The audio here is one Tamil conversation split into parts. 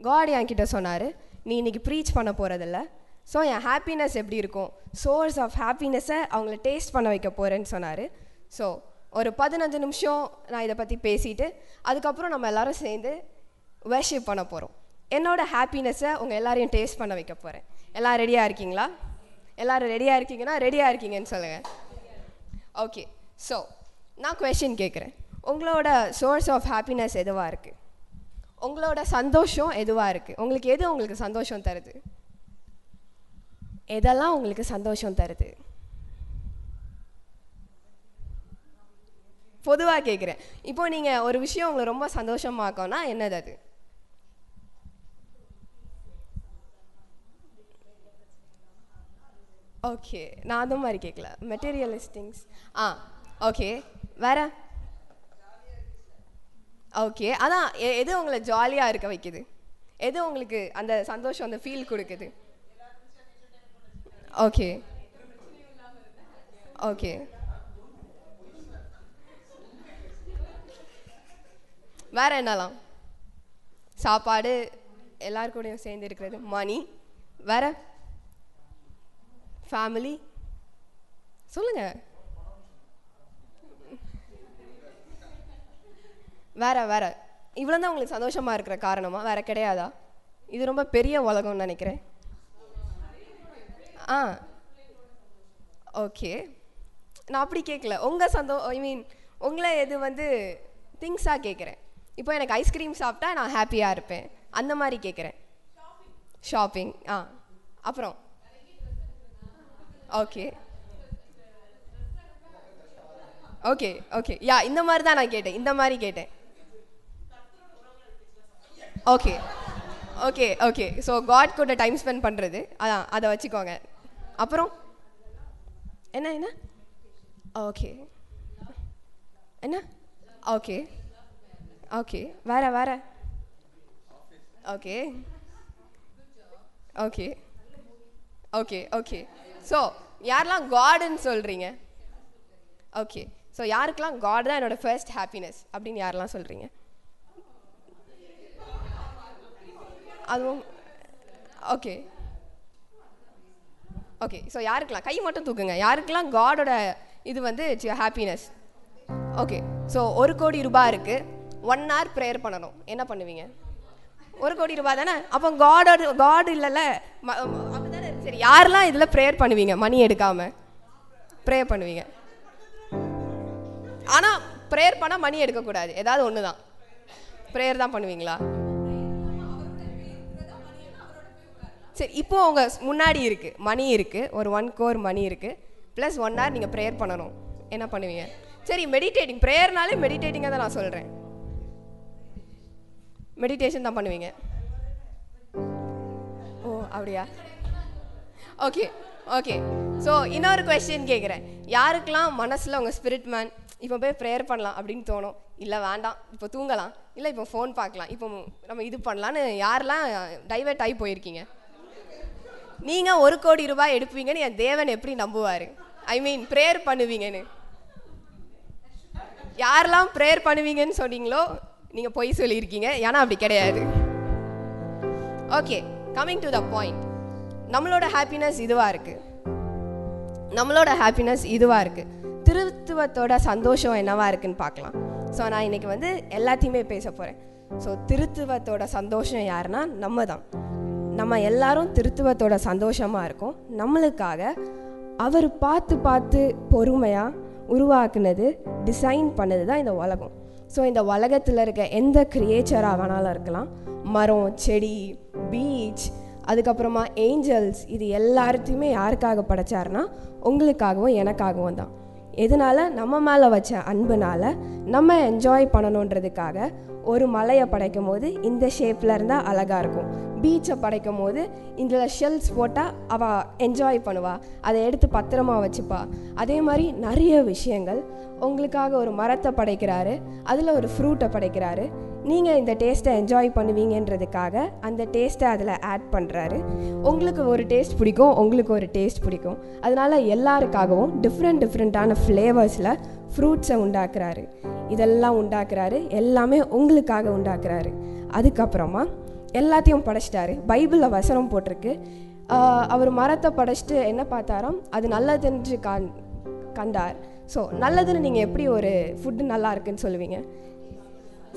காட் என்கிட்ட சொன்னார் நீ இன்னைக்கு ப்ரீச் பண்ண போகிறதில்ல ஸோ என் ஹாப்பினஸ் எப்படி இருக்கும்? சோர்ஸ் ஆஃப் ஹாப்பினஸ்ஸை அவங்கள டேஸ்ட் பண்ண வைக்க போகிறேன்னு சொன்னார். ஸோ ஒரு பதினஞ்சு நிமிஷம் நான் இதை பற்றி பேசிட்டு அதுக்கப்புறம் நம்ம எல்லாரும் சேர்ந்து வர்ஷிப் பண்ண போகிறோம் என்னோட ஹாப்பினஸை உங்கள் எல்லாரையும் டேஸ்ட் பண்ண வைக்க போகிறேன் எல்லாம் ரெடியாக இருக்கீங்களா? எல்லோரும் ரெடியாக இருக்கீங்கன்னா ரெடியாக இருக்கீங்கன்னு சொல்லுங்கள் ஓகே ஸோ நான் கொஷின் கேட்குறேன் உங்களோட சோர்ஸ் ஆஃப் ஹாப்பினஸ் எதுவாக இருக்குது உங்களோட சந்தோஷம் எதுவாக இருக்குது உங்களுக்கு எது உங்களுக்கு சந்தோஷம் தருது? எதெல்லாம் உங்களுக்கு சந்தோஷம் தருது? பொதுவாக கேட்குறேன் இப்போ நீங்கள் ஒரு விஷயம் உங்களை ரொம்ப சந்தோஷமாக்கோன்னா என்னது அது? ஓகே நான் அந்த மாதிரி கேட்கல மெட்டீரியலிஸ்டிங்ஸ் ஆ ஓகே வேற? ஓகே அதான் எ- எது உங்களை ஜாலியாக இருக்க வைக்குது? எது உங்களுக்கு அந்த சந்தோஷம் அந்த ஃபீல் கொடுக்குது? ஓகே ஓகே வேற என்னலாம்? சாப்பாடு எல்லாருக்கூடையும் சேர்ந்து இருக்கிறது மணி வேற? ஃபேமிலி சொல்லுங்கள் வேற வேற. இவ்வளோ தான் உங்களுக்கு சந்தோஷமா இருக்கிற காரணமா? வேற கிடையாதா? இது ரொம்ப பெரிய உலகம்னு நினைக்கிறேன். ஆ. ஓகே நான் அப்படி கேட்கல உங்கள் சந்தோ ஐ மீன் உங்களை எது வந்து திங்ஸாக கேட்குறேன் இப்போ எனக்கு ஐஸ்கிரீம் சாப்பிட்டா நான் ஹாப்பியாக இருப்பேன். அந்த மாதிரி கேட்குறேன் ஷாப்பிங் ஆ. அப்புறம்? ஓகே ஓகே ஓகே யா இந்த மாதிரி தான் நான் கேட்டேன். இந்த மாதிரி கேட்டேன். Okay okay okay so God கூட டைம் ஸ்பெண்ட் பண்ணுறது அதான் அதை வச்சுக்கோங்க. அப்புறம்? என்ன என்ன? ஓகே என்ன? ஓகே ஓகே வேற வேற? Okay okay okay okay so யாரெல்லாம் காடுன்னு சொல்கிறீங்க ஓகே ஸோ யாருக்கெல்லாம் காட் தான் என்னோட ஃபர்ஸ்ட் ஹாப்பினஸ் அப்படின்னு யாரெல்லாம் சொல்கிறீங்க அதுவும் ஓகே ஓகே ஸோ யாருக்கெல்லாம் கை மட்டும் தூக்குங்க. யாருக்கெல்லாம் காடோட இது வந்து ஹாப்பினஸ் ஓகே ஸோ ஒரு கோடி ரூபாய் இருக்குது ஒன் ஹவர் ப்ரேயர் பண்ணணும். என்ன பண்ணுவீங்க? ஒரு கோடி ரூபாய் தானே? அப்போ காடோட காடு இல்லைல்ல. ம- ம- சரி யாரெல்லாம் இதில் ப்ரேயர் பண்ணுவீங்க? மணி எடுக்காமல் ப்ரேயர் பண்ணுவீங்க. ஆனால் ப்ரேயர் பண்ணால் மணி எடுக்கக்கூடாது. ஏதாவது ஒன்று தான் ப்ரேயர் தான் பண்ணுவீங்களா? சரி இப்போ உங்க முன்னாடி இருக்கு மணி இருக்கு ஒரு ஒன் கோர் மணி இருக்கு ப்ளஸ் ஒன் ஹவர் நீங்கள் ப்ரேயர் பண்ணணும். என்ன பண்ணுவீங்க? சரி மெடிடேட்டிங் ப்ரேயர்னாலே மெடிடேட்டிங்காக தான் நான் சொல்கிறேன் மெடிடேஷன் தான் பண்ணுவீங்க. ஓ அப்படியா? ஓகே ஓகே ஸோ இன்னொரு கொஸ்டின் கேட்குறேன் யாருக்கெல்லாம் மனசில் உங்கள் ஸ்பிரிட் மேன் இப்போ போய் ப்ரேயர் பண்ணலாம் அப்படின்னு தோணும்? இல்லை வேண்டாம். இப்போ தூங்கலாம். இல்லை இப்போ ஃபோன் பார்க்கலாம். இப்போ நம்ம இது பண்ணலான்னு யாரெல்லாம் டைவர்ட் ஆகி போயிருக்கீங்க? நீங்கள் ஒரு கோடி ரூபாய் எடுப்பீங்கன்னு என் தேவன் எப்படி நம்புவார்? ஐ மீன் ப்ரேயர் பண்ணுவீங்கன்னு. யாரெல்லாம் ப்ரேயர் பண்ணுவீங்கன்னு சொன்னீங்களோ நீங்கள் பொய் சொல்லியிருக்கீங்க. ஏன்னா அப்படி கிடையாது. Okay coming to the point நம்மளோட ஹாப்பினஸ் இதுவாக இருக்குது நம்மளோட ஹாப்பினஸ் இதுவாக இருக்குது திருத்துவத்தோட சந்தோஷம் என்னவாக இருக்குன்னு பார்க்கலாம். ஸோ நான் இன்னைக்கு வந்து எல்லாத்தையுமே பேச போகிறேன் ஸோ திருத்துவத்தோட சந்தோஷம் யாருன்னா நம்ம தான் நம்ம எல்லாரும் திருத்துவத்தோட சந்தோஷமாக இருக்கோம். நம்மளுக்காக அவர் பார்த்து பார்த்து பொறுமையாக உருவாக்குனது டிசைன் பண்ணது தான் இந்த உலகம். ஸோ இந்த உலகத்தில் இருக்க எந்த கிரியேச்சராக வேணாலும் இருக்கலாம். மரம் செடி பீச் அதுக்கப்புறமா ஏஞ்சல்ஸ் இது எல்லாத்தையுமே யாருக்காக படைச்சாருன்னா உங்களுக்காகவும் எனக்காகவும் தான். எதனால? நம்ம மேலே வச்ச அன்புனால் நம்ம என்ஜாய் பண்ணணுன்றதுக்காக ஒரு மலையை படைக்கும் போது இந்த ஷேப்பில் இருந்தால் அழகாக இருக்கும். பீச்சை படைக்கும் போது இதில் ஷெல்ஸ் போட்டால் அவள் என்ஜாய் பண்ணுவாள் அதை எடுத்து பத்திரமா வச்சுப்பா. அதே மாதிரி நிறைய விஷயங்கள். உங்களுக்காக ஒரு மரத்தை படைக்கிறாரு. அதில் ஒரு ஃப்ரூட்டை படைக்கிறாரு. நீங்கள் இந்த டேஸ்ட்டை என்ஜாய் பண்ணுவீங்கன்றதுக்காக அந்த டேஸ்ட்டை அதில் ஆட் பண்ணுறாரு உங்களுக்கு ஒரு டேஸ்ட் பிடிக்கும் உங்களுக்கு ஒரு டேஸ்ட் பிடிக்கும். அதனால எல்லாருக்காகவும் டிஃப்ரெண்ட் டிஃப்ரெண்ட்டான ஃப்ளேவர்ஸில் ஃப்ரூட்ஸை உண்டாக்குறாரு. இதெல்லாம் உண்டாக்குறாரு. எல்லாமே உங்களுக்காக உண்டாக்குறாரு. அதுக்கப்புறமா எல்லாத்தையும் படைச்சிட்டாரு. பைபிளில் வசனம் போட்டிருக்கு. அவர் மரத்தை படைச்சிட்டு என்ன பார்த்தாராம்? அது நல்லதுன்னு காண் கண்டார். ஸோ நல்லதுன்னு நீங்கள் எப்படி ஒரு ஃபுட்டு நல்லா இருக்குன்னு சொல்லுவீங்க?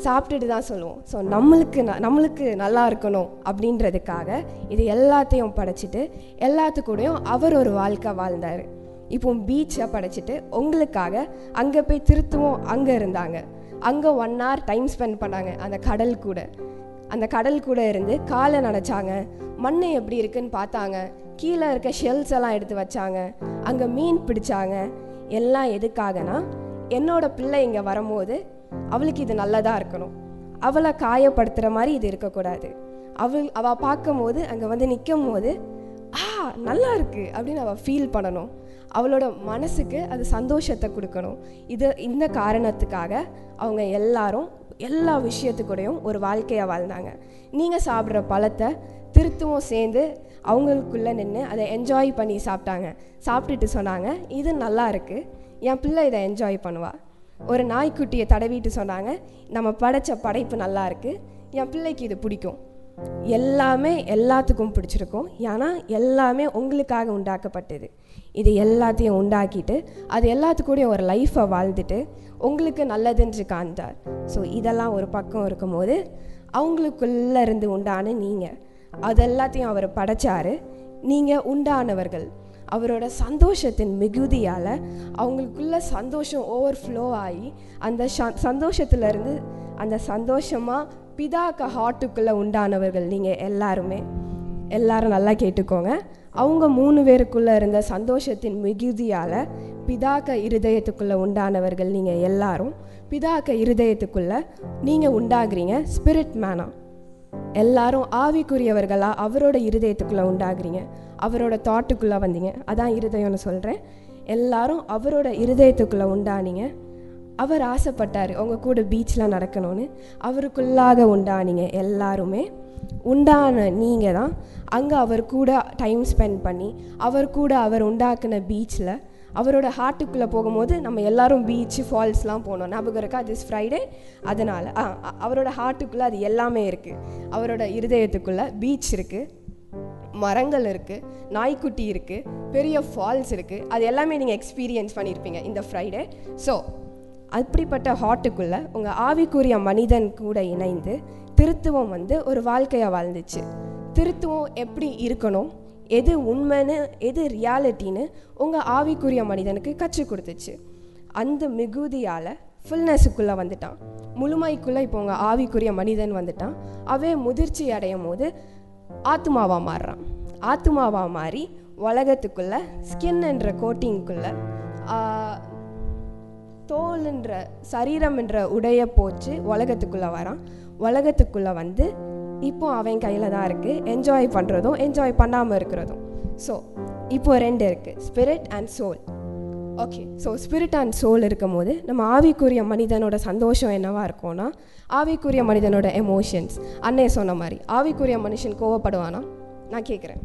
சாப்பிட்டுட்டு தான் சொல்லுவோம். ஸோ நம்மளுக்கு ந- நம்மளுக்கு நல்லா இருக்கணும் அப்படின்றதுக்காக இது எல்லாத்தையும் படைச்சிட்டு எல்லாத்துக்கூடையும் அவர் ஒரு வாழ்க்கை வாழ்ந்தார். இப்போ பீச்சை படைச்சிட்டு உங்களுக்காக அங்கே போய் திருத்துவோம் அங்கே இருந்தாங்க. அங்கே ஒன் ஹவர் டைம் ஸ்பெண்ட் பண்ணாங்க அந்த கடல் கூட. அந்த கடல் கூட இருந்து காலை நனைச்சாங்க. மண் எப்படி இருக்குன்னு பார்த்தாங்க. கீழே இருக்க ஷெல்ஸ் எல்லாம் எடுத்து வச்சாங்க. அங்கே மீன் பிடிச்சாங்க. எல்லாம் எதுக்காகனா என்னோட பிள்ளை இங்கே வரும்போது அவளுக்கு இது நல்லதாக இருக்கணும். அவளை காயப்படுத்துகிற மாதிரி இது இருக்கக்கூடாது. அவள் அவள் பார்க்கும்போது அங்கே வந்து நிற்கும் போது ஆ நல்லா இருக்கு அப்படின்னு அவள் ஃபீல் பண்ணணும். அவளோட மனசுக்கு அது சந்தோஷத்தை கொடுக்கணும். இது இந்த காரணத்துக்காக அவங்க எல்லாரும் எல்லா விஷயத்துக்கூடயும் ஒரு வாழ்க்கையை வாழ்ந்தாங்க. நீங்கள் சாப்பிட்ற பழத்தை திருத்தவும் சேர்ந்து அவங்களுக்குள்ளே நின்று அதை என்ஜாய் பண்ணி சாப்பிட்டாங்க. சாப்பிட்டுட்டு சொன்னாங்க இது நல்லா இருக்குது என் பிள்ளை இதை என்ஜாய் பண்ணுவா. ஒரு நாய்க்குட்டியை தடவிட்டு சொன்னாங்க நம்ம படைச்ச படைப்பு நல்லா இருக்குது என் பிள்ளைக்கு இது பிடிக்கும். எல்லாமே எல்லாத்துக்கும் பிடிச்சிருக்கும். ஏன்னா எல்லாமே உங்களுக்காக உண்டாக்கப்பட்டது. இது எல்லாத்தையும் உண்டாக்கிட்டு அது எல்லாத்துக்கூடயும் ஒரு லைஃப்பை வாழ்ந்துட்டு உங்களுக்கு நல்லதுன்று காண்றார் ஸோ இதெல்லாம் ஒரு பக்கம் இருக்கும்போது அவங்களுக்குள்ளே இருந்து உண்டான நீங்கள் அது எல்லாத்தையும் அவர் படைச்சாரு. நீங்கள் உண்டானவர்கள். அவரோட சந்தோஷத்தின் மிகுதியால் அவங்களுக்குள்ள சந்தோஷம் ஓவர் ஃப்ளோ ஆகி அந்த ச- அந்த சந்தோஷமாக பிதாக்க ஹார்ட்டுக்குள்ளே உண்டானவர்கள் நீங்கள் எல்லாருமே. எல்லாரும் நல்லா கேட்டுக்கோங்க. அவங்க மூணு பேருக்குள்ளே இருந்த சந்தோஷத்தின் மிகுதியால் பிதாக்க இருதயத்துக்குள்ளே உண்டானவர்கள் நீங்கள் எல்லாரும். பிதாக்க இருதயத்துக்குள்ளே நீங்கள் உண்டாகிறீங்க. ஸ்பிரிட் மேனா எல்லாரும் ஆவிக்குரியவர்களா அவரோட இருதயத்துக்குள்ளே உண்டாகிறீங்க. அவரோட தாட்டுக்குள்ளே வந்தீங்க. அதான் இருதயம்னு சொல்கிறேன் எல்லாரும் அவரோட இருதயத்துக்குள்ளே உண்டானீங்க. அவர் ஆசைப்பட்டார் உங்கள் கூட பீச்சில் நடக்கணும்னு. அவருக்குள்ளாக உண்டானீங்க எல்லாருமே. உண்டான நீங்கள் தான் அங்கே அவர் கூட டைம் ஸ்பெண்ட் பண்ணி அவர் கூட அவர் உண்டாக்குன பீச்சில் அவரோட ஹார்ட்டுக்குள்ளே போகும்போது நம்ம எல்லாரும் பீச் ஃபால்ஸ்லாம் போனோம். ஞாபகம் இருக்கா? திஸ் ஃப்ரைடே அதனால் ஆ அவரோட ஹார்ட்டுக்குள்ளே அது எல்லாமே இருக்குது அவரோட இருதயத்துக்குள்ளே பீச் இருக்குது மரங்கள் இருக்குது நாய்க்குட்டி இருக்குது பெரிய ஃபால்ஸ் இருக்குது அது எல்லாமே நீங்கள் எக்ஸ்பீரியன்ஸ் பண்ணியிருப்பீங்க இந்த ஃப்ரைடே ஸோ அப்படிப்பட்ட ஹார்ட்டுக்குள்ளே உங்கள் ஆவிக்குரிய மனிதன் கூட இணைந்து திருத்துவம் வந்து ஒரு வாழ்க்கையாக வாழ்ந்துச்சு. திருத்துவம் எப்படி இருக்கணும்? எது உண்மைன்னு எது ரியாலிட்டின்னு உங்கள் ஆவிக்குரிய மனிதனுக்கு கற்றுக் கொடுத்துச்சு. அந்த மிகுதியால் ஃபுல்னஸுக்குள்ளே வந்துட்டான். முழுமைக்குள்ளே இப்போ உங்கள் ஆவிக்குரிய மனிதன் வந்துட்டான். அவே முதிர்ச்சி அடையும் போது ஆத்மாவாக மாறுறான். ஆத்மாவாக மாறி உலகத்துக்குள்ளே ஸ்கின் என்ற கோட்டிங்குள்ளே தோல்ன்ற சரீரம் என்ற உடைய போச்சு உலகத்துக்குள்ளே வரான். உலகத்துக்குள்ளே வந்து இப்போ அவன் கையில் தான் இருக்குது என்ஜாய் பண்ணுறதும் என்ஜாய் பண்ணாமல் இருக்கிறதும். ஸோ இப்போ ரெண்டு இருக்குது spirit and soul okay so spirit and soul இருக்கும் போது நம்ம ஆவிக்குரிய மனிதனோட சந்தோஷம் என்னவா இருக்கும்னா ஆவிக்குரிய மனிதனோட எமோஷன்ஸ் அன்னைய சொன்ன மாதிரி ஆவிக்குரிய மனுஷன் கோவப்படுவானா? நான் கேட்குறேன்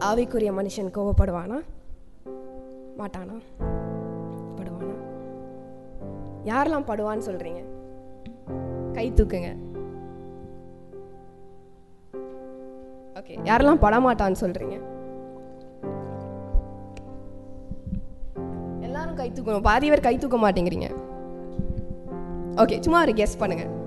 ஆவிக்குரிய மனுஷன் கோவப்படுவானா மாட்டானா? படுவானா? யாரெல்லாம் படுவான்னு சொல்றீங்க? கை தூக்குங்க. ஓகே யாரெல்லாம் படமாட்டான்னு சொல்றீங்க? எல்லாரும் கை தூக்கணும். பாதி பேர் கை தூக்க மாட்டேங்கிறீங்க. ஓகே சும்மா ஒரு கெஸ் பண்ணுங்க.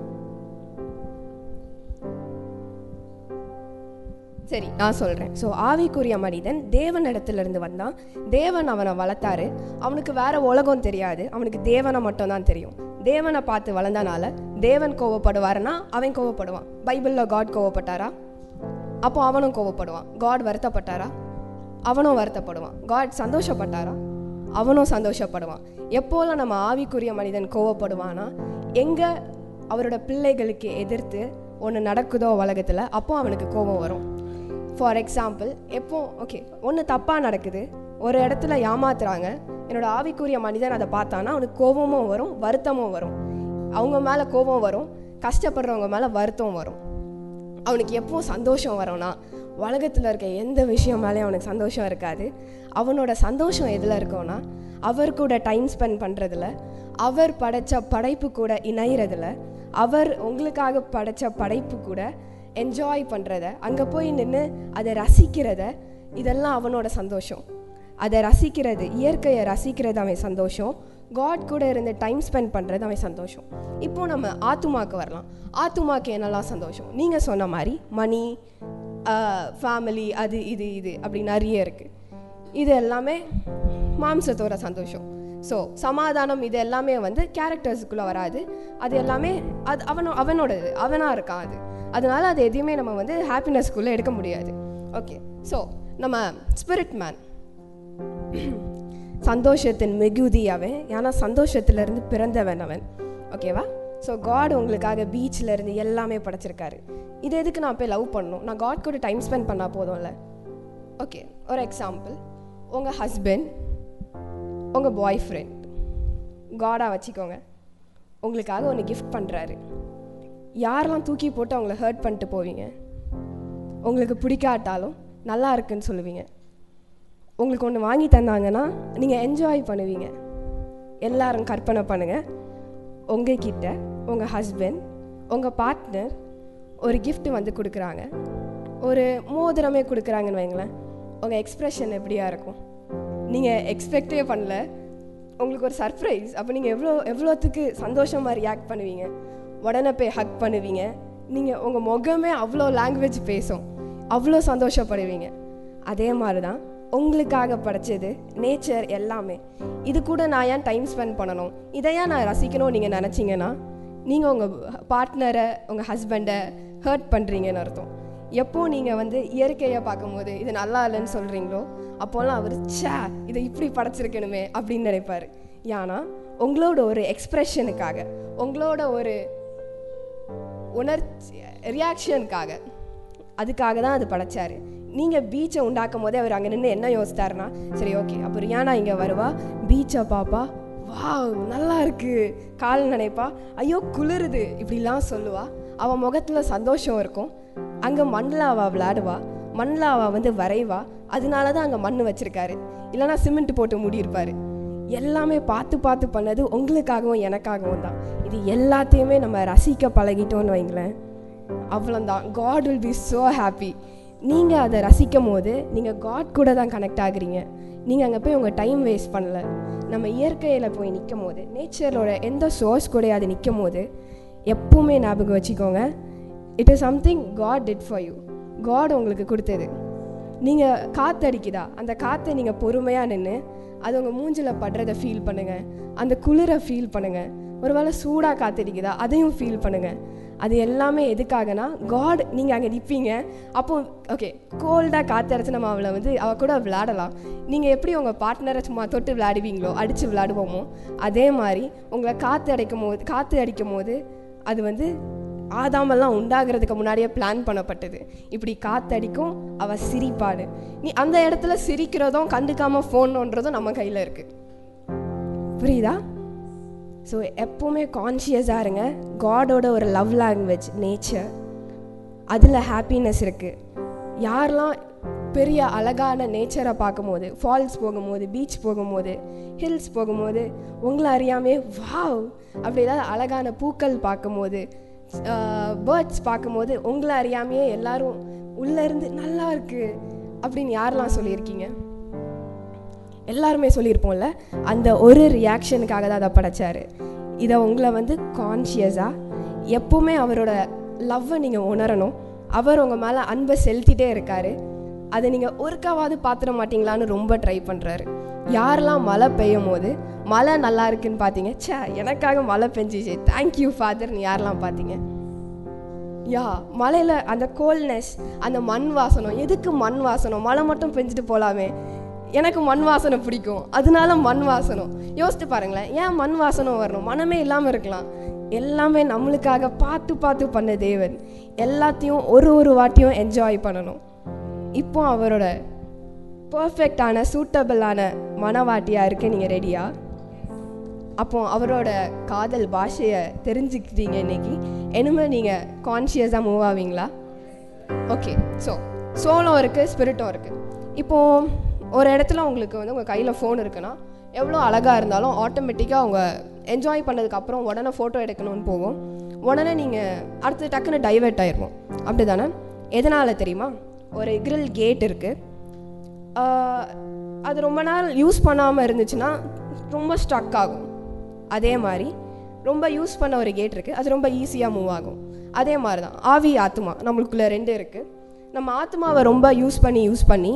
சரி நான் சொல்கிறேன் ஸோ ஆவிக்குரிய மனிதன் தேவன் இடத்துலேருந்து வந்தான் தேவன் அவனை வளர்த்தாரு. அவனுக்கு வேற உலகம் தெரியாது. அவனுக்கு தேவனை மட்டும்தான் தெரியும். தேவனை பார்த்து வளர்ந்தனால தேவன் கோவப்படுவாருன்னா அவன் கோவப்படுவான். பைபிளில் காட் கோவப்பட்டாரா? அப்போ அவனும் கோவப்படுவான். காட் வருத்தப்பட்டாரா? அவனும் வருத்தப்படுவான். காட் சந்தோஷப்பட்டாரா? அவனும் சந்தோஷப்படுவான். எப்போல்லாம் நம்ம ஆவிக்குரிய மனிதன் கோவப்படுவானா? எங்கே அவரோட பிள்ளைகளுக்கு எதிர்த்து ஒன்று நடக்குதோ உலகத்தில் அப்போ அவனுக்கு கோபம் வரும். ஃபார் எக்ஸாம்பிள் எப்போ ஓகே ஒன்று தப்பாக நடக்குது ஒரு இடத்துல ஏமாத்துறாங்க என்னோட ஆவிக்குரிய மனிதன் அதை பார்த்தானா அவனுக்கு கோபமும் வரும் வருத்தமும் வரும். அவங்க மேலே கோபம் வரும் கஷ்டப்படுறவங்க மேலே வருத்தம் வரும். அவனுக்கு எப்போ சந்தோஷம் வரும்னா உலகத்தில் இருக்க எந்த விஷயம் மேலேயும் அவனுக்கு சந்தோஷம் இருக்காது. அவனோட சந்தோஷம் எதில் இருக்கோன்னா அவர் கூட டைம் ஸ்பெண்ட் பண்ணுறதுல அவர் படைச்ச படைப்பு கூட இணையிறதுல அவர் உங்களுக்காக படைச்ச படைப்பு கூட என்ஜாய் பண்ணுறத அங்கே போய் நின்று அதை ரசிக்கிறத இதெல்லாம் அவனோட சந்தோஷம். அதை ரசிக்கிறது இயற்கையை ரசிக்கிறது அவன் சந்தோஷம். காட் கூட இருந்து டைம் ஸ்பெண்ட் பண்ணுறது அவன் சந்தோஷம். இப்போ நம்ம ஆத்துமாக்கு வரலாம். ஆத்துமாக்கு என்னெல்லாம் சந்தோஷம்? நீங்கள் சொன்ன மாதிரி மணி ஃபேமிலி அது இது இது அப்படி நிறைய இருக்குது இது எல்லாமே மாம்சத்தோட சந்தோஷம். ஸோ சமாதானம் இது எல்லாமே வந்து கேரக்டர்ஸுக்குள்ளே வராது. அது எல்லாமே அது அவனோ அவனோடது அவனாக இருக்கான் அது. அதனால் அது எதையுமே நம்ம வந்து ஹாப்பினஸ்க்குள்ளே எடுக்க முடியாது. ஓகே ஸோ நம்ம ஸ்பிரிட் மேன் சந்தோஷத்தின் மிகுதி அவன். ஏன்னா சந்தோஷத்திலிருந்து பிறந்தவன் அவன். ஓகேவா ஸோ காட் உங்களுக்காக பீச்சில் இருந்து எல்லாமே படைச்சிருக்காரு. இது எதுக்கு நான் போய் லவ் பண்ணணும்? நான் காட் கூட டைம் ஸ்பெண்ட் பண்ணால் போதும்ல. ஓகே ஒரு எக்ஸாம்பிள் உங்கள் ஹஸ்பண்ட் உங்கள் பாய் ஃப்ரெண்ட் காடாக வச்சுக்கோங்க. உங்களுக்காக ஒன்று கிஃப்ட் பண்ணுறாரு யாரெல்லாம் தூக்கி போட்டு அவங்கள ஹர்ட் பண்ணிட்டு போவீங்க? உங்களுக்கு பிடிக்காட்டாலும் நல்லா இருக்குன்னு சொல்லுவீங்க. உங்களுக்கு ஒன்று வாங்கி தந்தாங்கன்னா நீங்கள் என்ஜாய் பண்ணுவீங்க. எல்லாரும் கற்பனை பண்ணுங்கள் உங்ககிட்ட உங்கள் ஹஸ்பண்ட் உங்கள் பார்ட்னர் ஒரு கிஃப்ட் வந்து கொடுக்குறாங்க. ஒரு மோதிரமே கொடுக்குறாங்கன்னு வைங்களேன். உங்கள் எக்ஸ்ப்ரெஷன் எப்படியா இருக்கும்? நீங்கள் எக்ஸ்பெக்டே பண்ணல. உங்களுக்கு ஒரு சர்ப்ரைஸ் அப்போ நீங்கள் எவ்வளோ எவ்வளோத்துக்கு சந்தோஷமாக ரியாக்ட் பண்ணுவீங்க? உடனே போய் ஹக் பண்ணுவீங்க. நீங்கள் உங்கள் முகமே அவ்வளோ லாங்குவேஜ் பேசும். அவ்வளோ சந்தோஷப்படுவீங்க. அதே மாதிரி தான் உங்களுக்காக படைச்சது நேச்சர் எல்லாமே. இது கூட நான் ஏன் டைம் ஸ்பெண்ட் பண்ணணும்? இதையா நான் ரசிக்கணும் நீங்கள் நினச்சிங்கன்னா நீங்கள் உங்கள் பார்ட்னரை உங்கள் ஹஸ்பண்டை ஹர்ட் பண்ணுறீங்கன்னு அர்த்தம். எப்போ நீங்கள் வந்து இயற்கையை பார்க்கும்போது இது நல்லா இல்லைன்னு சொல்கிறீங்களோ அப்போல்லாம் அவர் ச்சே இதை இப்படி படைச்சிருக்கணுமே அப்படின்னு நினைப்பார். ஏன்னா உங்களோட ஒரு எக்ஸ்ப்ரெஷனுக்காக உங்களோட ஒரு உணர்ச்சி ரியாக்ஷனுக்காக அதுக்காக தான் அது படைச்சாரு. நீங்கள் பீச்சை உண்டாக்கும் போதே அவர் அங்கே நின்று என்ன யோசித்தாருன்னா சரி ஓகே அப்போ ரியானா இங்கே வருவா. பீச்சை பாப்பா வாவ் நல்லா இருக்கு. கால் நினைப்பா. ஐயோ குளிருது. இப்படிலாம் சொல்லுவா. அவள் முகத்தில் சந்தோஷம் இருக்கும். அங்கே மண்ணில் அவள் விளையாடுவா. மண்ணில் அவள் வந்து வரைவா. அதனால தான் அங்கே மண் வச்சிருக்காரு. இல்லைன்னா சிமெண்ட் போட்டு மூடியிருப்பாரு. எல்லாமே பார்த்து பார்த்து பண்ணது உங்களுக்காகவும் எனக்காகவும் தான். இது எல்லாத்தையுமே நம்ம ரசிக்க பழகிட்டோம்னு வைங்களேன். அவ்வளோதான் God will be so happy நீங்கள் அதை ரசிக்கும் போது நீங்கள் காட் கூட தான் கனெக்ட் ஆகுறீங்க. நீங்கள் அங்கே போய் உங்கள் டைம் வேஸ்ட் பண்ணல. நம்ம இயற்கையில் போய் நிற்கும் போது நேச்சரோட எந்த சோர்ஸ் கூட அது நிற்கும் போது எப்பவுமே ஞாபகம் வச்சுக்கோங்க. It is something God did for you God உங்களுக்கு கொடுத்தது. நீங்கள் காற்றடிக்குதா அந்த காற்றை நீங்கள் பொறுமையாக நின்று அது உங்கள் மூஞ்சில் படுறதை ஃபீல் பண்ணுங்கள் அந்த குளிரை ஃபீல் பண்ணுங்கள் ஒருவேளை சூடாக காற்றடிக்குதா அதையும் ஃபீல் பண்ணுங்கள் அது எல்லாமே எதுக்காகனா காட் நீங்கள் அங்கே நிற்பீங்க அப்போ ஓகே கோல்டாக காற்றடிச்சு நம்ம அவளை வந்து அவள் கூட விளையாடலாம். நீங்கள் எப்படி உங்கள் பார்ட்னரை சும்மா தொட்டு விளையாடுவீங்களோ அடித்து விளையாடுவோமோ அதே மாதிரி உங்களை காற்று அடைக்கும் போது காற்று அடிக்கும் போது அது வந்து ஆதாமெல்லாம் உண்டாகிறதுக்கு முன்னாடியே பிளான் பண்ணப்பட்டது. இப்படி காத்தடிக்கும் அவ சிரிப்பாடு நீ அந்த இடத்துல சிரிக்கிறதும் கண்டுக்காம ஃபோன்ன்றதும் நம்ம கையில் இருக்கு. புரியுதா? ஸோ எப்பவுமே கான்ஷியஸாக இருங்க. காடோட ஒரு லவ் லாங்குவேஜ் நேச்சர் அதில் ஹாப்பினஸ் இருக்குது யாரெல்லாம் பெரிய அழகான நேச்சரை பார்க்கும்போது ஃபால்ஸ் போகும்போது பீச் போகும்போது ஹில்ஸ் போகும்போது உங்களை அறியாமே வாவ் அப்படி ஏதாவது அழகான பூக்கள் பார்க்கும்போது பேர்ட்ஸ் uh, பார்க்கும்போது உங்களை அறியாமையே எல்லாரும் உள்ளேருந்து நல்லா இருக்கு அப்படின்னு யாரெல்லாம் சொல்லியிருக்கீங்க? எல்லாருமே சொல்லியிருப்போம்ல அந்த ஒரு ரியாக்ஷனுக்காக தான் அதை படைச்சாரு. இதை உங்களை வந்து கான்ஷியஸாக எப்போவுமே அவரோட லவ்வை நீங்கள் உணரணும். அவர் உங்கள் மேலே அன்பை செலுத்திட்டே இருக்காரு. அதை நீங்கள் ஒருக்காவது பார்த்துட மாட்டீங்களான்னு ரொம்ப ட்ரை பண்ணுறாரு யாரெல்லாம் மழை பெய்யும் போது மழை நல்லா இருக்குன்னு பார்த்தீங்க? ச்சே எனக்காக மழை பெஞ்சிச்சு. தேங்க்யூ ஃபாதர்னு யாரெல்லாம் பார்த்தீங்க? யா மலையில் அந்த கோல்னஸ் அந்த மண் வாசனம் எதுக்கு மண் வாசனம் மழை மட்டும் பெஞ்சிட்டு போகலாமே எனக்கு மண் வாசனை பிடிக்கும். அதனால மண் வாசனம். யோசித்து பாருங்களேன் ஏன் மண் வாசனம் வரணும்? மனமே இல்லாமல் இருக்கலாம். எல்லாமே நம்மளுக்காக பார்த்து பார்த்து பண்ண தேவன். எல்லாத்தையும் ஒரு ஒரு வாட்டியும் என்ஜாய் பண்ணணும். இப்போ அவரோட பர்ஃபெக்டான சூட்டபிளான மனவாட்டியாக இருக்க நீங்கள் ரெடியா அப்போ அவரோட காதல் பாஷையை தெரிஞ்சுக்கிட்டீங்க இன்னைக்கு. என்னமே நீங்கள் கான்ஷியஸாக மூவ் ஆவீங்களா? ஓகே ஸோ சோளம் இருக்குது ஸ்பிரிட்டும் இருக்குது இப்போது ஒரு இடத்துல உங்களுக்கு வந்து உங்கள் கையில் ஃபோன் இருக்குன்னா எவ்வளோ அழகாக இருந்தாலும் ஆட்டோமேட்டிக்காக அவங்க என்ஜாய் பண்ணதுக்கப்புறம் உடனே ஃபோட்டோ எடுக்கணும்னு போகும். உடனே நீங்கள் அடுத்து டக்குன்னு டைவெர்ட் ஆயிடுவோம். அப்படி தானே எதனால் தெரியுமா? ஒரு கிரில் கேட் இருக்குது அது ரொம்ப நாள் யூஸ் பண்ணாமல் இருந்துச்சுன்னா ரொம்ப ஸ்ட்ரக் ஆகும். அதே மாதிரி ரொம்ப யூஸ் பண்ண ஒரு கேட் இருக்குது அது ரொம்ப ஈஸியாக மூவ் ஆகும். அதே மாதிரி தான் ஆவி ஆத்மா நம்மளுக்குள்ள ரெண்டு இருக்குது நம்ம ஆத்மாவை ரொம்ப யூஸ் பண்ணி யூஸ் பண்ணி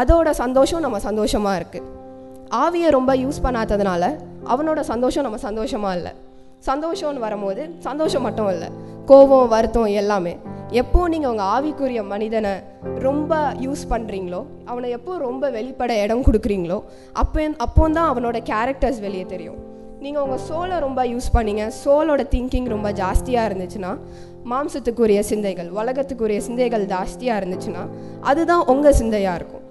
அதோட சந்தோஷம் நம்ம சந்தோஷமாக இருக்குது ஆவியை ரொம்ப யூஸ் பண்ணாததுனால அவனோட சந்தோஷம் நம்ம சந்தோஷமாக இல்லை. சந்தோஷம்னு வரும்போது சந்தோஷம் மட்டும் இல்லை. கோபம் வருத்தம் எல்லாமே எப்போ நீங்கள் உங்கள் ஆவிக்குரிய மனிதனை ரொம்ப யூஸ் பண்ணுறீங்களோ அவனை எப்போ ரொம்ப வெளிப்பட இடம் கொடுக்குறீங்களோ அப்போ அப்போ தான் அவனோட கேரக்டர்ஸ் வெளியே தெரியும். நீங்கள் உங்கள் சோலை ரொம்ப யூஸ் பண்ணீங்க. சோலோட திங்கிங் ரொம்ப ஜாஸ்தியாக இருந்துச்சுன்னா மாம்சத்துக்குரிய சிந்தைகள் உலகத்துக்குரிய சிந்தைகள் ஜாஸ்தியாக இருந்துச்சுன்னா அதுதான் உங்கள் சிந்தையாக இருக்கும்.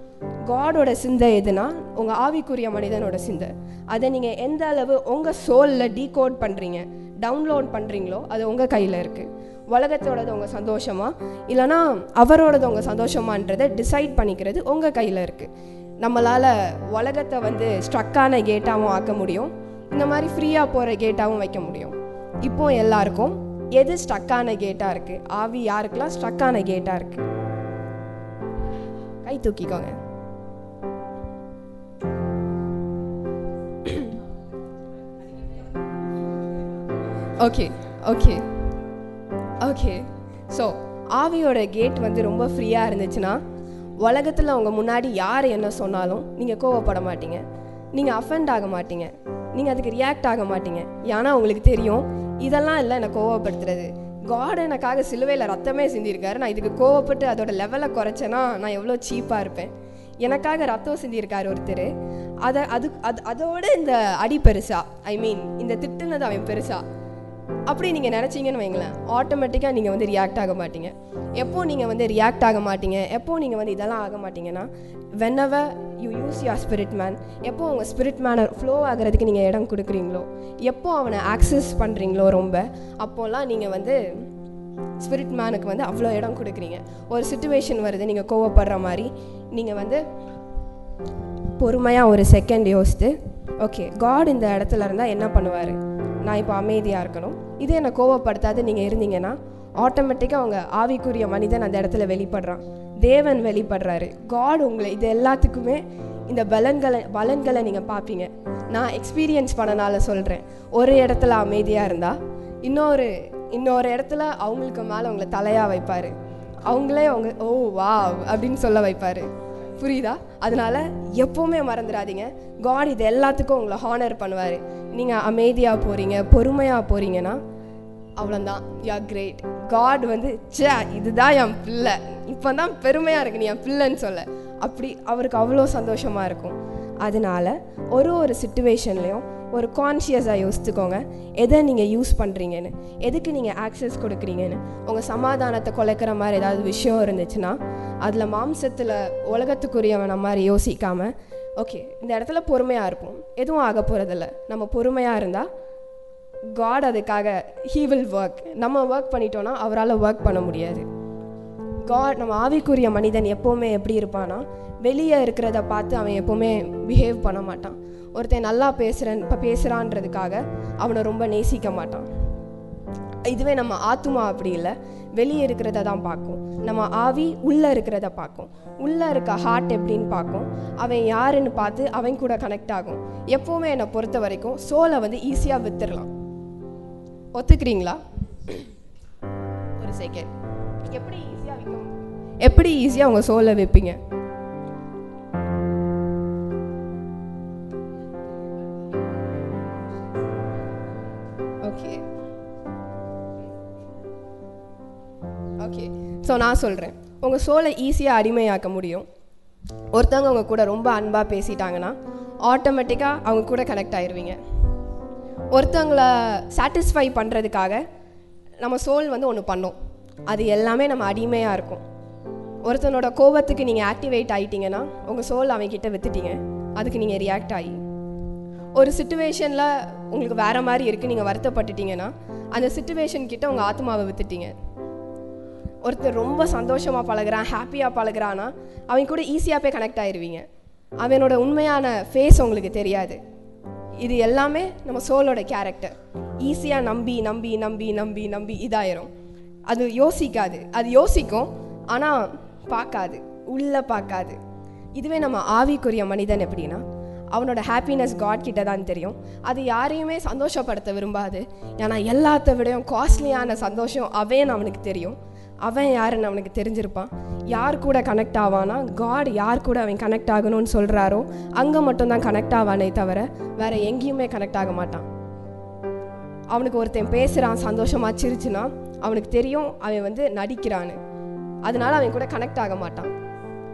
காடோட சிந்தை எதுனா உங்கள் ஆவிக்குரிய மனிதனோட சிந்தை. அதை நீங்கள் எந்த அளவு உங்கள் சோலில் டீகோட் பண்ணுறீங்க டவுன்லோட் பண்ணுறீங்களோ அது உங்கள் கையில் இருக்குது உலகத்தோடது உங்கள் சந்தோஷமா? இல்லைனா அவரோடது உங்கள் சந்தோஷமான்றதை டிசைட் பண்ணிக்கிறது உங்கள் கையில் இருக்குது நம்மளால் உலகத்தை வந்து ஸ்ட்ரக்கான கேட்டாகவும் ஆக்க முடியும். இந்த மாதிரி ஃப்ரீயாக போகிற கேட்டாகவும் வைக்க முடியும். இப்போ எல்லாருக்கும் எது ஸ்ட்ரக்கான கேட்டாக இருக்குது ஆவி யாருக்கெல்லாம் ஸ்ட்ரக்கான கேட்டாக இருக்குது கை தூக்கிக்கோங்க. ஓகே ஓகே ஓகே ஸோ ஆவியோட கேட் வந்து ரொம்ப ஃப்ரீயாக இருந்துச்சுன்னா உலகத்தில் அவங்க முன்னாடி யார் என்ன சொன்னாலும் நீங்கள் கோவப்பட மாட்டீங்க. நீங்கள் அஃபெண்ட் ஆக மாட்டீங்க. நீங்கள் அதுக்கு ரியாக்ட் ஆக மாட்டீங்க. ஏன்னா உங்களுக்கு தெரியும் இதெல்லாம் இல்லை என்னை கோவப்படுத்துறது. காட் எனக்காக சிலுவையில் ரத்தமே சிந்திருக்காரு நான் இதுக்கு கோவப்பட்டு அதோட லெவலை குறைச்சேன்னா நான் எவ்வளோ சீப்பாக இருப்பேன். எனக்காக ரத்தம் சிந்திருக்காரு ஒருத்தர். அதை அது அது அதோட இந்த அடி பெருசா ஐ மீன் இந்த திட்டுனது அவன் பெருசா அப்படி நீங்கள் நினச்சிங்கன்னு வைங்களேன் ஆட்டோமேட்டிக்காக நீங்கள் வந்து ரியாக்ட் ஆக மாட்டீங்க. எப்போ நீங்கள் வந்து ரியாக்ட் ஆக மாட்டீங்க எப்போ நீங்கள் வந்து இதெல்லாம் ஆக மாட்டீங்கன்னா whenever you use your spirit man எப்போ உங்கள் ஸ்பிரிட் மேனை ஃப்ளோ ஆகிறதுக்கு நீங்கள் இடம் கொடுக்குறீங்களோ எப்போ அவனை ஆக்சஸ் பண்ணுறீங்களோ ரொம்ப அப்போல்லாம் நீங்கள் வந்து ஸ்பிரிட் மேனுக்கு வந்து அவ்வளோ இடம் கொடுக்குறீங்க. ஒரு சுச்சுவேஷன் வருது நீங்கள் கோவப்படுற மாதிரி நீங்கள் வந்து பொறுமையாக ஒரு செகண்ட் யோசித்து ஓகே காட் இந்த இடத்துல இருந்தால் என்ன பண்ணுவார்? நான் இப்போ அமைதியாக இருக்கணும். இது என்னை கோவப்படுத்தாது. நீங்கள் இருந்தீங்கன்னா ஆட்டோமேட்டிக்காக அவங்க ஆவிக்குரிய மனிதன் அந்த இடத்துல வெளிப்படுறான். தேவன் வெளிப்படுறாரு. காட் உங்களை இது எல்லாத்துக்குமே இந்த பலன்களை பலன்களை நீங்கள் பார்ப்பீங்க. நான் எக்ஸ்பீரியன்ஸ் பண்ணனால சொல்கிறேன் ஒரு இடத்துல அமைதியாக இருந்தால் இன்னொரு இன்னொரு இடத்துல அவங்களுக்கு மேலே உங்களை தலையாக வைப்பார். அவங்களே அவங்க ஓ வா அப்படின்னு சொல்ல வைப்பார். புரியுதா? அதனால எப்போவுமே மறந்துடாதீங்க. காட் இது எல்லாத்துக்கும் உங்களை ஹானர் பண்ணுவார். நீங்கள் அமைதியாக போகிறீங்க பொறுமையாக போகிறீங்கன்னா அவ்வளோதான் யா கிரேட் காட் வந்து சே இதுதான் என் பிள்ளை. இப்போ தான் பெருமையாக இருக்கு நீ என் பிள்ளைன்னு சொல்ல. அப்படி அவருக்கு அவ்வளோ சந்தோஷமாக இருக்கும். அதனால ஒரு ஒரு சுச்சுவேஷன்லேயும் ஒரு கான்ஷியஸாக யோசித்துக்கோங்க எதை நீங்கள் யூஸ் பண்ணுறீங்கன்னு எதுக்கு நீங்கள் ஆக்சஸ் கொடுக்குறீங்கன்னு. உங்கள் சமாதானத்தை குலைக்கிற மாதிரி ஏதாவது விஷயம் இருந்துச்சுன்னா அதில் மாம்சத்தில் உலகத்துக்குரியவன மாதிரி யோசிக்காமல் ஓகே இந்த இடத்துல பொறுமையாக இருப்போம். எதுவும் ஆக போகிறதில்ல நம்ம பொறுமையாக இருந்தால் காட் அதுக்காக ஹீ வில் ஒர்க் நம்ம ஒர்க் பண்ணிட்டோன்னா அவரால் ஒர்க் பண்ண முடியாது. காட் நம்ம ஆவிக்குரிய மனிதன் எப்போவுமே எப்படி இருப்பானா வெளியே இருக்கிறத பார்த்து அவன் எப்போவுமே பிஹேவ் பண்ண மாட்டான். ஒருத்தன் நல்லா பேசுகிறேன் இப்போ பேசுகிறான்றதுக்காக அவனை ரொம்ப நேசிக்க மாட்டான். இதுவே நம்ம ஆத்துமா அப்படி இல்லை. வெளியே இருக்கிறத தான் பார்க்கும். நம்ம ஆவி உள்ளே இருக்கிறத பார்க்கும். உள்ளே இருக்க ஹார்ட் எப்படின்னு பார்க்கும். அவன் யாருன்னு பார்த்து அவன் கூட கனெக்ட் ஆகும். எப்போவுமே என்னை பொறுத்த வரைக்கும் சோலை வந்து ஈஸியாக வித்துடலாம். ஒத்துக்கிறீங்களா? ஒரு செகண்ட் எப்படி ஈஸியாக விற்கும் எப்படி ஈஸியாக உங்கள் சோலை விற்பீங்க ஸோ நான் சொல்கிறேன் உங்கள் சோலை ஈஸியாக அடிமையாக்க முடியும். ஒருத்தவங்க அவங்க கூட ரொம்ப அன்பாக பேசிட்டாங்கன்னா ஆட்டோமேட்டிக்காக அவங்க கூட கனெக்ட் ஆயிடுவீங்க ஒருத்தவங்களை சாட்டிஸ்ஃபை பண்ணுறதுக்காக நம்ம சோல் வந்து ஒன்று பண்ணோம். அது எல்லாமே நம்ம அடிமையாக இருக்கும். ஒருத்தனோட கோபத்துக்கு நீங்கள் ஆக்டிவேட் ஆகிட்டீங்கன்னா உங்கள் சோல் அவங்கக்கிட்ட வித்துட்டீங்க. அதுக்கு நீங்கள் ரியாக்ட் ஆகி ஒரு சுச்சுவேஷனில் உங்களுக்கு வேறு மாதிரி இருக்குது நீங்கள் வருத்தப்பட்டுட்டீங்கன்னா அந்த சுச்சுவேஷன் கிட்ட உங்கள் ஆத்மாவை வித்துட்டீங்க. ஒருத்தர் ரொம்ப சந்தோஷமாக பழகுறான் ஹாப்பியாக பழகுறான்னா அவன் கூட ஈஸியாக போய் கனெக்ட் ஆயிடுவீங்க அவனோட உண்மையான ஃபேஸ் உங்களுக்கு தெரியாது. இது எல்லாமே நம்ம சோலோட கேரக்டர் ஈஸியாக நம்பி நம்பி நம்பி நம்பி நம்பி இதாயிரும். அது யோசிக்காது. அது யோசிக்கும் ஆனால் பார்க்காது. உள்ளே பார்க்காது. இதுவே நம்ம ஆவிக்குரிய மனிதன் எப்படின்னா அவனோட ஹாப்பினஸ் காட் கிட்ட தான் தெரியும். அது யாரையுமே சந்தோஷப்படுத்த விரும்பாது. ஏன்னா எல்லாத்த விடையும் காஸ்ட்லியான சந்தோஷம் அவன் அவனுக்கு தெரியும். அவன் யாருன்னு அவனுக்கு தெரிஞ்சிருப்பான். யார் கூட கனெக்ட் ஆவானா? காட் யார் கூட அவன் கனெக்ட் ஆகணும்னு சொல்கிறாரோ அங்கே மட்டும்தான் கனெக்ட் ஆவானே தவிர வேற எங்கேயுமே கனெக்ட் ஆக மாட்டான். அவனுக்கு ஒருத்தன் பேசுகிறான் சந்தோஷமா சிரிச்சுனா அவனுக்கு தெரியும் அவன் வந்து நடிக்கிறான்னு. அதனால அவன் கூட கனெக்ட் ஆக மாட்டான்.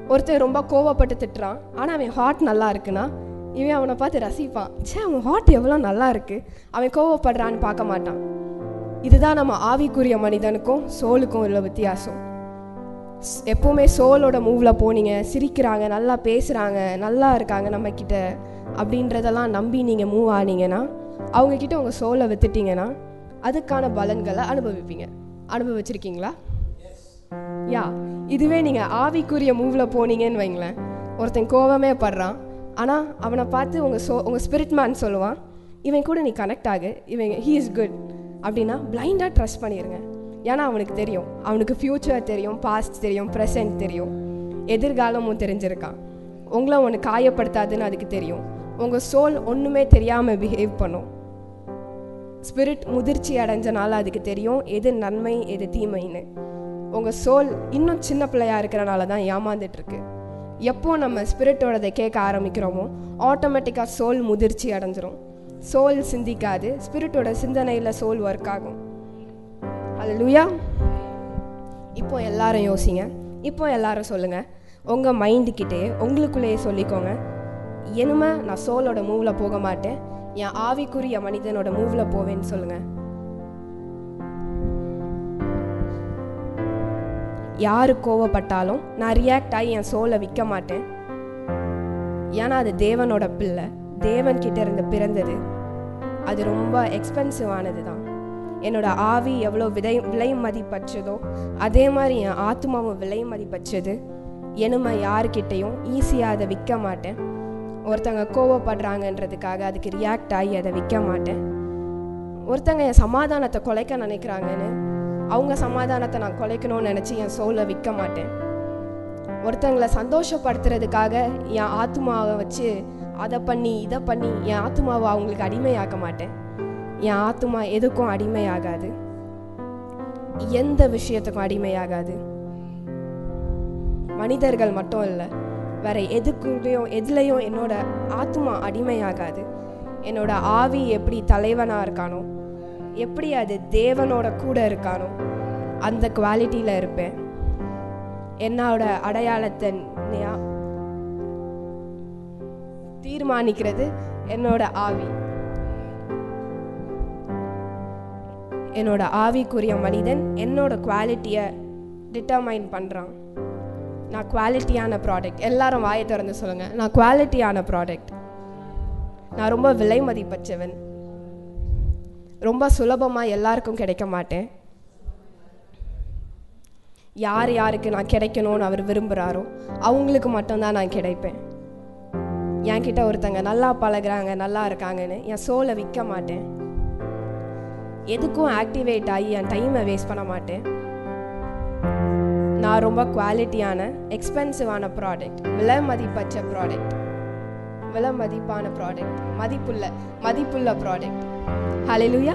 ஒருத்தன் ரொம்ப கோவப்பட்டு திட்டுறான் ஆனால் அவன் ஹார்ட் நல்லா இருக்குன்னா இவன் அவனை பார்த்து ரசிப்பான். ச்சே அவன் ஹார்ட் எவ்வளோ நல்லா இருக்கு. அவன் கோவப்படுறான்னு பார்க்க மாட்டான். இதுதான் நம்ம ஆவிக்குரிய மனிதனுக்கும் சோலுக்கும் உள்ள வித்தியாசம். எப்பவுமே சோலோட மூவில் போனீங்க சிரிக்கிறாங்க நல்லா பேசுகிறாங்க நல்லா இருக்காங்க நம்ம கிட்ட அப்படின்றதெல்லாம் நம்பி நீங்கள் மூவ் ஆனீங்கன்னா அவங்க கிட்ட உங்கள் சோலை வித்துட்டீங்கன்னா அதுக்கான பலன்களை அனுபவிப்பீங்க. அனுபவிச்சிருக்கீங்களா? யா இதுவே நீங்கள் ஆவிக்குரிய மூவில் போனீங்கன்னு வைங்களேன். ஒருத்தன் கோவமே படுறான். ஆனால் அவனை பார்த்து உங்கள் சோ உங்கள் ஸ்பிரிட் மேன் சொல்லுவான் இவன் கூட நீ கனெக்ட் ஆகு. இவன் ஹீ இஸ் குட் அப்படின்னா பிளைண்டாக ட்ரஸ்ட் பண்ணிடுங்க ஏன்னா அவனுக்கு தெரியும். அவனுக்கு ஃப்யூச்சர் தெரியும் பாஸ்ட் தெரியும் ப்ரெசன்ட் தெரியும். எதிர்காலமும் தெரிஞ்சிருக்கான். உங்களை ஒன்று காயப்படுத்தாதுன்னு அதுக்கு தெரியும். உங்கள் சோல் ஒன்றுமே தெரியாமல் பிஹேவ் பண்ணும். ஸ்பிரிட் முதிர்ச்சி அடைஞ்சனால அதுக்கு தெரியும். எது நன்மை எது தீமைன்னு. உங்கள் சோல் இன்னும் சின்ன பிள்ளையா இருக்கிறனால தான் ஏமாந்துட்டுருக்கு. எப்போ நம்ம ஸ்பிரிட்டோடதை கேட்க ஆரம்பிக்கிறோமோ ஆட்டோமேட்டிக்காக சோல் முதிர்ச்சி அடைஞ்சிரும். சோல் சிந்திக்காது ஸ்பிரிட்டோட சிந்தனையில் சோல் ஒர்க் ஆகும். அல்லேலூயா இப்போ எல்லாரும் யோசிங்க. இப்போ எல்லாரும் சொல்லுங்கள் உங்கள் மைண்டுக்கிட்டே உங்களுக்குள்ளேயே சொல்லிக்கோங்க. இனிமே நான் சோலோட மூவில் போக மாட்டேன். என் ஆவிக்குரிய மனிதனோட மூவில் போவேன்னு சொல்லுங்கள் யாரு கோவப்பட்டாலும் நான் ரியாக்ட் ஆகி என் சோலை விற்க மாட்டேன். ஏன்னா அது தேவனோட பிள்ளை. தேவன் கிட்ட இருந்து பிறந்தது. அது ரொம்ப எக்ஸ்பென்சிவ் ஆனது தான் என்னோட ஆவி எவ்வளோ விதை விலை மதிப்பற்றதோ அதே மாதிரி என் ஆத்மாவும் விலை மதிப்பற்றது. எனுமை யாருக்கிட்டேயும் ஈஸியாக அதை விற்க மாட்டேன். ஒருத்தங்க கோவப்படுறாங்கன்றதுக்காக அதுக்கு ரியாக்ட் ஆகி அதை விற்க மாட்டேன். ஒருத்தங்க என் சமாதானத்தை குலைக்க நினைக்கிறாங்கன்னு அவங்க சமாதானத்தை நான் குலைக்கணும்னு நினச்சி என் சோலை விற்க மாட்டேன். ஒருத்தங்களை சந்தோஷப்படுத்துறதுக்காக என் ஆத்மாவை வச்சு அதை பண்ணி இதை பண்ணி என் ஆத்துமாவை அவங்களுக்கு அடிமையாக்க மாட்டேன். என் ஆத்துமா எதுக்கும் அடிமையாகாது. எந்த விஷயத்துக்கும் அடிமையாகாது. மனிதர்கள் மட்டும் இல்லை வேற எதுக்குள்ளேயும் எதுலேயும் என்னோட ஆத்மா அடிமையாகாது. என்னோட ஆவி எப்படி தலைவனாக இருக்கானோ எப்படி அது தேவனோட கூட இருக்கானோ அந்த குவாலிட்டியில் இருப்பேன். என்னோட அடையாளத்தை தீர்மானிக்கிறது என்னோட ஆவி. என்னோட ஆவிக்குரிய மனிதன் என்னோட குவாலிட்டியை டிட்டர்மைன் பண்ணுறான் நான் குவாலிட்டியான ப்ராடக்ட் எல்லாரும் வாயை திறந்து சொல்லுங்க. நான் குவாலிட்டியான ப்ராடக்ட் நான் ரொம்ப விலை மதிப்பச்சவன் ரொம்ப சுலபமாக எல்லாருக்கும் கிடைக்க மாட்டேன். யார் யாருக்கு நான் கிடைக்கணும்னு அவர் விரும்புகிறாரோ அவங்களுக்கு மட்டும்தான் நான் கிடைப்பேன். என்கிட்ட ஒருத்தங்க நல்லா பழகுறாங்க நல்லா இருக்காங்கன்னு என் சோலை விற்க மாட்டேன். எதுக்கும் ஆக்டிவேட் ஆகி என் டைமை வேஸ்ட் பண்ண மாட்டேன். நான் ரொம்ப குவாலிட்டியான எக்ஸ்பென்சிவான ப்ராடக்ட் விலை மதிப்பற்ற ப்ராடக்ட் விலை மதிப்பான ப்ராடக்ட் மதிப்புள்ள மதிப்புள்ள ப்ராடக்ட் ஹalleluya